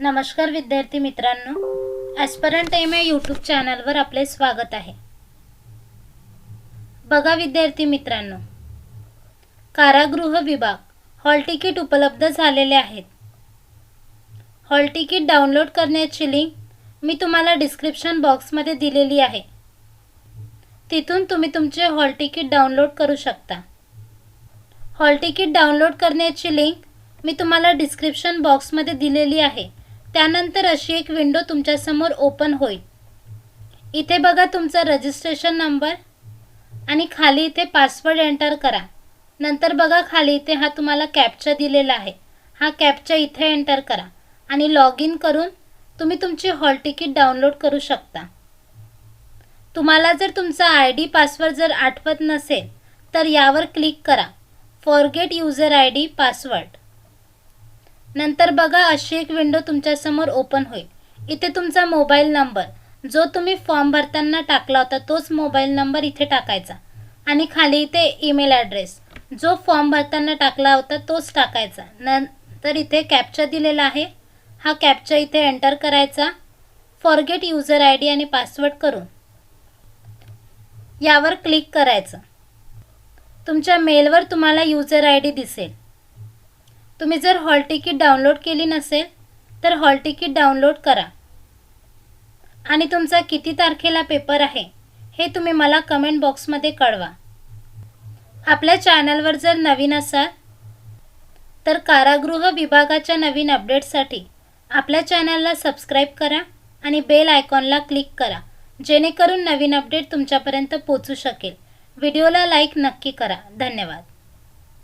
नमस्कार विद्यार्थी मित्रांनो ॲस्परंट एम ए यूट्यूब चॅनलवर आपले स्वागत आहे. बघा विद्यार्थी मित्रांनो कारागृह विभाग हॉल तिकीट उपलब्ध झालेले आहेत. हॉल तिकीट डाउनलोड करण्याची लिंक मी तुम्हाला डिस्क्रिप्शन बॉक्समध्ये दिलेली आहे. तिथून तुम्ही तुमचे हॉल तिकीट डाउनलोड करू शकता. हॉल तिकीट डाउनलोड करण्याची लिंक मी तुम्हाला डिस्क्रिप्शन बॉक्समध्ये दिलेली आहे. त्यानंतर अशी एक विंडो तुमच्यासमोर ओपन होईल. इथे बघा तुमचा रजिस्ट्रेशन नंबर आणि खाली इथे पासवर्ड एंटर करा. नंतर बघा खाली इथे हा तुम्हाला कॅपचा दिलेला आहे. हा कॅपचा इथे एंटर करा आणि लॉग इन करून तुम्ही तुमची हॉल तिकीट डाउनलोड करू शकता. तुम्हाला जर तुमचा आय डी पासवर्ड जर आठवत नसेल तर यावर क्लिक करा. Forget user I D password नंतर बघा अशी एक विंडो तुमच्यासमोर ओपन होईल. इथे तुमचा मोबाईल नंबर जो तुम्ही फॉर्म भरताना टाकला होता तोच मोबाईल नंबर इथे टाकायचा. आणि खाली इथे ईमेल ॲड्रेस जो फॉर्म भरताना टाकला होता तोच टाकायचा. नंतर इथे कॅप्चा दिलेला आहे. हा कॅप्चा इथे एंटर करायचा. फॉरगेट युजर आय डी आणि पासवर्ड करून. यावर क्लिक करायचं. तुमच्या मेलवर तुम्हाला युजर आय डी दिसेल. तुम्ही जर हॉल तिकीट डाउनलोड केली नसेल तर हॉल तिकीट डाउनलोड करा. आणि तुमचा किती तारखेला पेपर आहे हे तुम्ही मला कमेंट बॉक्समध्ये कळवा. आपल्या चॅनलवर जर नवीन असाल तर कारागृह विभागाच्या नवीन अपडेट्ससाठी आपल्या चॅनलला सबस्क्राईब करा आणि बेल आयकॉनला क्लिक करा जेणेकरून नवीन अपडेट तुमच्यापर्यंत पोचू शकेल. व्हिडिओला लाईक नक्की करा. धन्यवाद.